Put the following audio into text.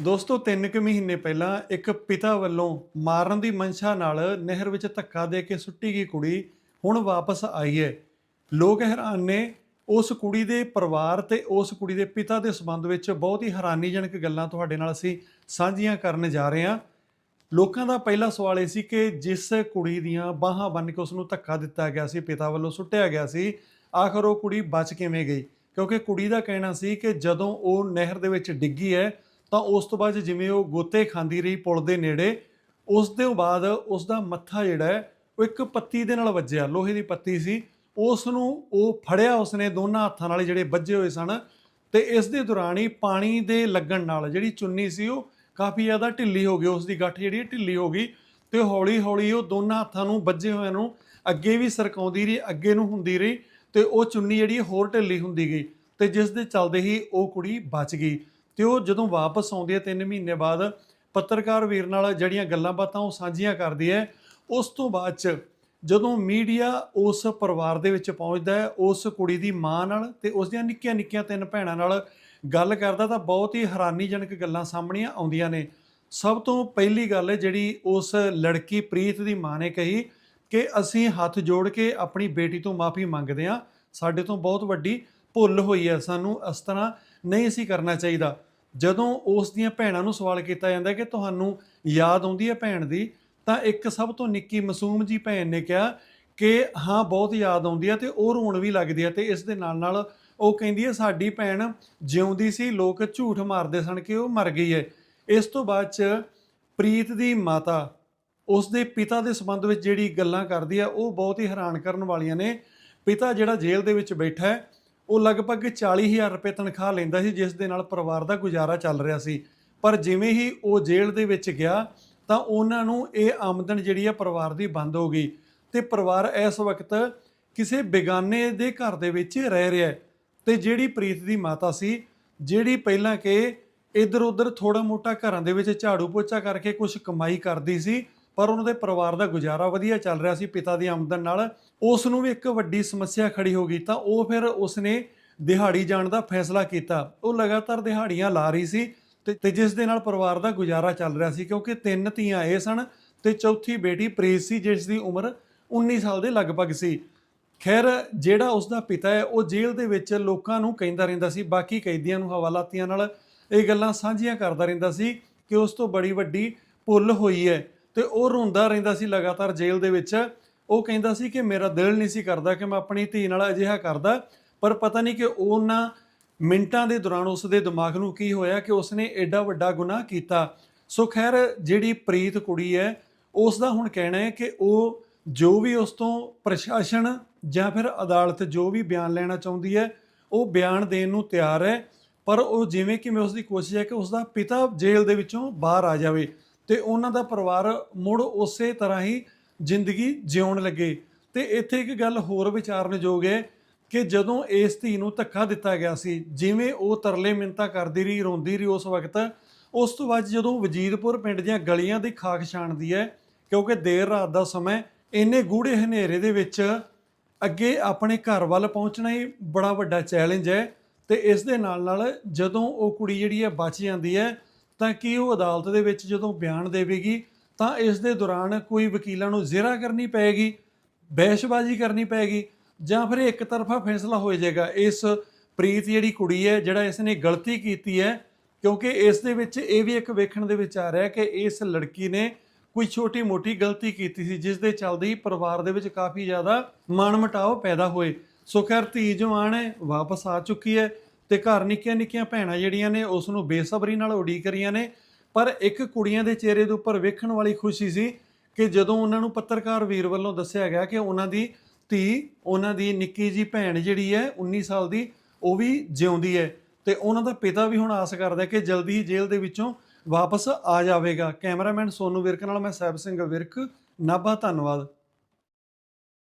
ਦੋਸਤੋ, ਤਿੰਨ ਕੁ ਮਹੀਨੇ ਪਹਿਲਾਂ ਇੱਕ ਪਿਤਾ ਵੱਲੋਂ ਮਾਰਨ ਦੀ ਮਨਸ਼ਾ ਨਾਲ ਨਹਿਰ ਵਿੱਚ ਧੱਕਾ ਦੇ ਕੇ ਸੁੱਟੀ ਗਈ ਕੁੜੀ ਹੁਣ ਵਾਪਸ ਆਈ ਹੈ। ਲੋਕ ਹੈਰਾਨ ਨੇ, ਉਸ ਕੁੜੀ ਦੇ ਪਰਿਵਾਰ ਤੇ ਉਸ ਕੁੜੀ ਦੇ ਪਿਤਾ ਦੇ ਸੰਬੰਧ ਵਿੱਚ ਬਹੁਤ ਹੀ ਹੈਰਾਨੀਜਨਕ ਗੱਲਾਂ ਤੁਹਾਡੇ ਨਾਲ ਅਸੀਂ ਸਾਂਝੀਆਂ ਕਰਨ ਜਾ ਰਹੇ ਹਾਂ। ਲੋਕਾਂ ਦਾ ਪਹਿਲਾ ਸਵਾਲ ਇਹ ਸੀ ਕਿ ਜਿਸ ਕੁੜੀ ਦੀਆਂ ਬਾਹਾਂ ਬੰਨ ਕੇ ਉਸ ਨੂੰ ਧੱਕਾ ਦਿੱਤਾ ਗਿਆ ਸੀ, ਪਿਤਾ ਵੱਲੋਂ ਸੁੱਟਿਆ ਗਿਆ ਸੀ, ਆਖਰ ਉਹ ਕੁੜੀ ਬਚ ਕਿਵੇਂ ਗਈ? ਕਿਉਂਕਿ ਕੁੜੀ ਦਾ ਕਹਿਣਾ ਸੀ ਕਿ ਜਦੋਂ ਉਹ ਨਹਿਰ ਦੇ ਵਿੱਚ ਡਿੱਗੀ ਹੈ ਤਾਂ ਉਸ ਤੋਂ ਬਾਅਦ ਜਿਵੇਂ ਉਹ ਗੋਤੇ ਖਾਂਦੀ ਰਹੀ ਪੁਲ ਦੇ ਨੇੜੇ, ਉਸ ਦੇ ਬਾਅਦ ਉਸ ਦਾ ਮੱਥਾ ਜਿਹੜਾ ਹੈ, ਉਹ ਇੱਕ ਪੱਤੀ ਦੇ ਨਾਲ ਵੱਜਿਆ, ਲੋਹੇ ਦੀ ਪੱਤੀ ਸੀ। ਉਸ ਨੂੰ ਉਹ ਫੜਿਆ ਉਸਨੇ, ਦੋਨਾਂ ਹੱਥਾਂ ਨਾਲ ਜਿਹੜੇ ਵੱਜੇ ਹੋਏ ਸਨ। ਤੇ ਇਸ ਦੇ ਦੌਰਾਨ ਹੀ ਪਾਣੀ ਦੇ ਲੱਗਣ ਨਾਲ ਜਿਹੜੀ ਚੁੰਨੀ ਸੀ ਉਹ ਕਾਫੀ ਜ਼ਿਆਦਾ ਢਿੱਲੀ ਹੋ ਗਈ ਉਸ ਦੀ ਗੱਠ ਜਿਹੜੀ ਢਿੱਲੀ ਹੋ ਗਈ। ਤੇ ਹੌਲੀ ਹੌਲੀ ਉਹ ਦੋਨਾਂ ਹੱਥਾਂ ਨੂੰ ਵੱਜੇ ਹੋਇਆਂ ਨੂੰ ਅੱਗੇ ਵੀ ਸਰਕਾਉਂਦੀ ਰਹੀ, ਅੱਗੇ ਨੂੰ ਹੁੰਦੀ ਰਹੀ ਤੇ ਉਹ ਚੁੰਨੀ ਜਿਹੜੀ ਹੋਰ ਢਿੱਲੀ ਹੁੰਦੀ ਗਈ ਤੇ ਜਿਸ ਦੇ ਚੱਲਦੇ ਹੀ ਉਹ ਕੁੜੀ ਬਚ ਗਈ। ਤੇ ਉਹ ਜਦੋਂ ਵਾਪਸ ਆਉਂਦੀ ਹੈ 3 ਮਹੀਨੇ ਬਾਅਦ, ਪੱਤਰਕਾਰ ਵੀਰ ਨਾਲ ਜਿਹੜੀਆਂ ਗੱਲਾਂ ਬਾਤਾਂ ਉਹ ਸਾਂਝੀਆਂ ਕਰਦੀ ਹੈ, ਉਸ ਤੋਂ ਬਾਅਦ ਚ ਜਦੋਂ ਮੀਡੀਆ ਉਸ ਪਰਿਵਾਰ ਦੇ ਵਿੱਚ ਪਹੁੰਚਦਾ ਹੈ, ਉਸ ਕੁੜੀ ਦੀ ਮਾਂ ਨਾਲ ਤੇ ਉਸ ਦੀਆਂ ਨਿੱਕੀਆਂ ਨਿੱਕੀਆਂ ਤਿੰਨ ਭੈਣਾਂ ਨਾਲ ਗੱਲ ਕਰਦਾ ਤਾਂ ਬਹੁਤ ਹੀ ਹੈਰਾਨੀਜਨਕ ਗੱਲਾਂ ਸਾਹਮਣੇ ਆਉਂਦੀਆਂ ਨੇ। ਸਭ ਤੋਂ ਪਹਿਲੀ ਗੱਲ ਹੈ ਜਿਹੜੀ ਉਸ ਲੜਕੀ ਪ੍ਰੀਤ ਦੀ ਮਾਂ ਨੇ ਕਹੀ ਕਿ ਅਸੀਂ ਹੱਥ ਜੋੜ ਕੇ ਆਪਣੀ ਬੇਟੀ ਤੋਂ ਮਾਫੀ ਮੰਗਦੇ ਹਾਂ, ਸਾਡੇ ਤੋਂ ਬਹੁਤ ਵੱਡੀ ਭੁੱਲ ਹੋਈ ਹੈ, ਸਾਨੂੰ ਇਸ ਤਰ੍ਹਾਂ ਨਹੀਂ ਸੀ ਕਰਨਾ ਚਾਹੀਦਾ। ਜਦੋਂ ਉਸ ਦੀਆਂ ਭੈਣਾਂ ਨੂੰ ਸਵਾਲ ਕੀਤਾ ਜਾਂਦਾ ਕਿ ਤੁਹਾਨੂੰ ਯਾਦ ਆਉਂਦੀ ਹੈ ਭੈਣ ਦੀ, ਤਾਂ ਇੱਕ ਸਭ ਤੋਂ ਨਿੱਕੀ ਮਾਸੂਮ ਜੀ ਭੈਣ ਨੇ ਕਿਹਾ ਕਿ ਹਾਂ, ਬਹੁਤ ਯਾਦ ਆਉਂਦੀ ਹੈ ਤੇ ਉਹ ਰੋਣ ਵੀ ਲੱਗਦੀ ਹੈ ਤੇ ਇਸ ਦੇ ਨਾਲ ਨਾਲ ਉਹ ਕਹਿੰਦੀ ਹੈ ਸਾਡੀ ਭੈਣ ਜਿਉਂਦੀ ਸੀ, ਲੋਕ ਝੂਠ ਮਾਰਦੇ ਸਨ ਕਿ ਉਹ ਮਰ ਗਈ ਹੈ ਇਸ ਤੋਂ ਬਾਅਦ ਚ ਪ੍ਰੀਤ ਦੀ ਮਾਤਾ, ਉਸ ਦੇ ਪਿਤਾ ਦੇ ਸੰਬੰਧ ਵਿੱਚ ਜਿਹੜੀ ਗੱਲਾਂ ਕਰਦੀ ਆ, ਉਹ ਬਹੁਤ ਹੀ ਹੈਰਾਨ ਕਰਨ ਵਾਲੀਆਂ ਨੇ। ਪਿਤਾ ਜਿਹੜਾ ਜੇਲ੍ਹ ਦੇ ਵਿੱਚ ਬੈਠਾ ਹੈ ਉਹ ਲਗਭਗ 40000 ਰੁਪਏ ਤਨਖਾਹ ਲੈਂਦਾ ਸੀ, ਜਿਸ ਦੇ ਨਾਲ ਪਰਿਵਾਰ ਦਾ ਗੁਜ਼ਾਰਾ ਚੱਲ ਰਿਹਾ ਸੀ। ਪਰ ਜਿਵੇਂ ਹੀ ਉਹ ਜੇਲ੍ਹ ਦੇ ਵਿੱਚ ਗਿਆ, ਤਾਂ ਉਹਨਾਂ ਨੂੰ ਇਹ ਆਮਦਨ ਜਿਹੜੀ ਆ ਪਰਿਵਾਰ ਦੀ ਬੰਦ ਹੋ ਗਈ। ਤੇ ਪਰਿਵਾਰ ਇਸ ਵਕਤ ਕਿਸੇ ਬੇਗਾਨੇ ਦੇ ਘਰ ਦੇ ਵਿੱਚ ਰਹਿ ਰਿਹਾ ਹੈ। ਤੇ ਜਿਹੜੀ ਪ੍ਰੀਤ ਦੀ ਮਾਤਾ ਸੀ, ਜਿਹੜੀ ਪਹਿਲਾਂ ਕਿ ਇੱਧਰ ਉੱਧਰ ਥੋੜਾ ਮੋਟਾ ਘਰਾਂ ਦੇ ਵਿੱਚ ਝਾੜੂ ਪੋਚਾ ਕਰਕੇ ਕੁਝ ਕਮਾਈ ਕਰਦੀ ਸੀ ਪਰ ਉਹਨਾਂ ਦੇ ਪਰਿਵਾਰ ਦਾ ਗੁਜ਼ਾਰਾ ਵਧੀਆ ਚੱਲ ਰਿਹਾ ਸੀ ਪਿਤਾ ਦੀ ਆਮਦਨ ਨਾਲ। ਉਸ ਨੂੰ ਵੀ ਇੱਕ ਵੱਡੀ ਸਮੱਸਿਆ ਖੜੀ ਹੋ ਗਈ ਤਾਂ ਉਹ ਫਿਰ ਉਸਨੇ ਦਿਹਾੜੀ ਜਾਣ ਦਾ ਫੈਸਲਾ ਕੀਤਾ। ਉਹ ਲਗਾਤਾਰ ਦਿਹਾੜੀਆਂ ਲਾ ਰਹੀ ਸੀ ਤੇ ਤੇ ਜਿਸ ਦੇ ਨਾਲ ਪਰਿਵਾਰ ਦਾ ਗੁਜ਼ਾਰਾ ਚੱਲ ਰਿਹਾ ਸੀ ਕਿਉਂਕਿ ਤਿੰਨ ਧੀਆਂ ਇਹ ਸਨ ਤੇ ਚੌਥੀ ਬੇਟੀ ਪ੍ਰੀਤ ਸੀ ਜਿਸ ਦੀ ਉਮਰ 19 ਸਾਲ ਦੇ ਲਗਭਗ ਸੀ। ਖੈਰ, ਜਿਹੜਾ ਉਸ ਦਾ ਪਿਤਾ ਹੈ, ਉਹ ਜੇਲ੍ਹ ਦੇ ਵਿੱਚ ਲੋਕਾਂ ਨੂੰ ਕਹਿੰਦਾ ਰਹਿੰਦਾ ਸੀ, ਬਾਕੀ ਕੈਦੀਆਂ ਨੂੰ ਹਵਾਲਾਤੀਆਂ ਨਾਲ ਇਹ ਗੱਲਾਂ ਸਾਂਝੀਆਂ ਕਰਦਾ ਰਹਿੰਦਾ ਸੀ ਕਿ ਉਸ ਤੋਂ ਬੜੀ ਵੱਡੀ ਭੁੱਲ ਹੋਈ ਹੈ। ਤੇ ਉਹ ਰੋਂਦਾ ਰਹਿੰਦਾ ਸੀ ਲਗਾਤਾਰ ਜੇਲ੍ਹ ਦੇ ਵਿੱਚ। ਉਹ ਕਹਿੰਦਾ ਸੀ ਕਿ ਮੇਰਾ ਦਿਲ ਨਹੀਂ ਸੀ ਕਰਦਾ ਕਿ ਮੈਂ ਆਪਣੀ ਧੀ ਨਾਲ ਅਜਿਹਾ ਕਰਦਾ, ਪਰ ਪਤਾ ਨਹੀਂ ਕਿ ਉਹਨਾਂ ਮਿੰਟਾਂ ਦੇ ਦੌਰਾਨ ਉਸ ਦੇ ਦਿਮਾਗ ਨੂੰ ਕੀ ਹੋਇਆ ਕਿ ਉਸਨੇ ਐਡਾ ਵੱਡਾ ਗੁਨਾਹ ਕੀਤਾ। ਸੋ ਖੈਰ, ਜਿਹੜੀ ਪ੍ਰੀਤ ਕੁੜੀ ਹੈ, ਉਸ ਦਾ ਹੁਣ ਕਹਿਣਾ ਹੈ ਕਿ ਉਹ ਜੋ ਵੀ ਉਸ ਤੋਂ ਪ੍ਰਸ਼ਾਸਨ ਜਾਂ ਫਿਰ ਅਦਾਲਤ ਜੋ ਵੀ ਬਿਆਨ ਲੈਣਾ ਚਾਹੁੰਦੀ ਹੈ, ਉਹ ਬਿਆਨ ਦੇਣ ਨੂੰ ਤਿਆਰ ਹੈ। ਪਰ ਉਹ ਜਿਵੇਂ ਕਿ ਮੈਂ ਉਸ ਦੀ ਕੋਸ਼ਿਸ਼ ਹੈ ਕਿ ਉਸ ਦਾ ਪਿਤਾ ਜੇਲ੍ਹ ਦੇ ਵਿੱਚੋਂ ਬਾਹਰ ਆ ਜਾਵੇ। ਤੇ ਉਹਨਾਂ ਦਾ ਪਰਿਵਾਰ ਮੁੜ ਉਸੇ ਤਰ੍ਹਾਂ ਹੀ ਜ਼ਿੰਦਗੀ ਜਿਉਣ ਲੱਗੇ। ਤੇ ਇੱਥੇ ਇੱਕ ਗੱਲ ਹੋਰ ਵਿਚਾਰਨਯੋਗ ਹੈ ਕਿ ਜਦੋਂ ਇਸ ਧੀ ਨੂੰ ਧੱਕਾ ਦਿੱਤਾ ਗਿਆ ਸੀ, ਜਿਵੇਂ ਉਹ ਤਰਲੇ ਮਿੰਤਾ ਕਰਦੀ ਰਹੀ, ਰੋਂਦੀ ਰਹੀ ਉਸ ਵਕਤ, ਉਸ ਤੋਂ ਬਾਅਦ ਜਦੋਂ ਵਜ਼ੀਰਪੁਰ ਪਿੰਡ ਦੀਆਂ ਗਲੀਆਂ ਦੀ ਖਾਕ ਛਾਣਦੀ ਹੈ, ਕਿਉਂਕਿ ਦੇਰ ਰਾਤ ਦਾ ਸਮਾਂ ਇੰਨੇ ਗੂੜੇ ਹਨੇਰੇ ਦੇ ਵਿੱਚ ਅੱਗੇ ਆਪਣੇ ਘਰ ਵੱਲ ਪਹੁੰਚਣਾ ਹੀ ਬੜਾ ਵੱਡਾ ਚੈਲੰਜ ਹੈ। ਤੇ ਇਸ ਦੇ ਨਾਲ ਨਾਲ ਜਦੋਂ ਉਹ ਕੁੜੀ ਜਿਹੜੀ ਹੈ ਬਚ ਜਾਂਦੀ ਹੈ ਤਾਂ ਕੀ ਉਹ ਅਦਾਲਤ ਦੇ ਵਿੱਚ ਜਦੋਂ ਬਿਆਨ ਦੇਵੇਗੀ, ਤਾਂ ਇਸ ਦੇ ਦੌਰਾਨ ਕੋਈ ਵਕੀਲਾਂ ਨੂੰ ਜ਼ਿਰਾ ਕਰਨੀ ਪਏਗੀ, ਬਹਿਸ਼ਬਾਜ਼ੀ ਕਰਨੀ ਪਏਗੀ, ਜਾਂ ਫਿਰ ਇੱਕ ਤਰਫਾ ਫੈਸਲਾ ਹੋ ਜਾਏਗਾ, ਇਸ ਪ੍ਰੀਤ ਜਿਹੜੀ ਕੁੜੀ ਹੈ, ਜਿਹੜਾ ਇਸ ਨੇ ਗਲਤੀ ਕੀਤੀ ਹੈ, ਕਿਉਂਕਿ ਇਸ ਦੇ ਵਿੱਚ ਇਹ ਵੀ ਇੱਕ ਵੇਖਣ ਦੇ ਵਿੱਚ ਆ ਰਿਹਾ ਕਿ ਇਸ ਲੜਕੀ ਨੇ ਕੋਈ ਛੋਟੀ ਮੋਟੀ ਗਲਤੀ ਕੀਤੀ ਸੀ, ਜਿਸ ਦੇ ਚੱਲਦੇ ਹੀ ਪਰਿਵਾਰ ਦੇ ਵਿੱਚ ਕਾਫੀ ਜ਼ਿਆਦਾ ਮਨਮਟਾਵ ਪੈਦਾ ਹੋਏ। ਸੋ ਖੈਰ, ਧੀ ਜਵਾਨ ਹੈ ਵਾਪਸ ਆ ਚੁੱਕੀ ਹੈ। ਤੇ ਘਰ ਨਿੱਕੀਆਂ ਨਿੱਕੀਆਂ ਭੈਣਾਂ ਜਿਹੜੀਆਂ ਨੇ ਉਸ ਨੂੰ ਬੇਸਬਰੀ ਨਾਲ ਉਡੀਕ ਰਹੀਆਂ ਨੇ। ਪਰ ਇੱਕ ਕੁੜੀਆਂ ਦੇ ਚਿਹਰੇ ਦੇ ਉੱਪਰ ਵੇਖਣ ਵਾਲੀ ਖੁਸ਼ੀ ਸੀ ਕਿ ਜਦੋਂ ਉਹਨਾਂ ਨੂੰ ਪੱਤਰਕਾਰ ਵੀਰ ਵੱਲੋਂ ਦੱਸਿਆ ਗਿਆ ਕਿ ਉਹਨਾਂ ਦੀ ਧੀ, ਉਹਨਾਂ ਦੀ ਨਿੱਕੀ ਜੀ ਭੈਣ ਜਿਹੜੀ ਹੈ 19 ਸਾਲ ਦੀ, ਉਹ ਵੀ ਜਿਉਂਦੀ ਹੈ। ਤੇ ਉਹਨਾਂ ਦਾ ਪਿਤਾ ਵੀ ਹੁਣ ਆਸ ਕਰਦਾ ਕਿ ਜਲਦੀ ਹੀ ਜੇਲ੍ਹ ਦੇ ਵਿੱਚੋਂ ਵਾਪਸ ਆ ਜਾਵੇਗਾ। ਕੈਮਰਾਮੈਨ ਸੋਨੂ ਵਿਰਕ ਨਾਲ ਮੈਂ ਸਾਹਿਬ ਸਿੰਘ ਵਿਰਕ। ਨਾਭਾ, ਧੰਨਵਾਦ।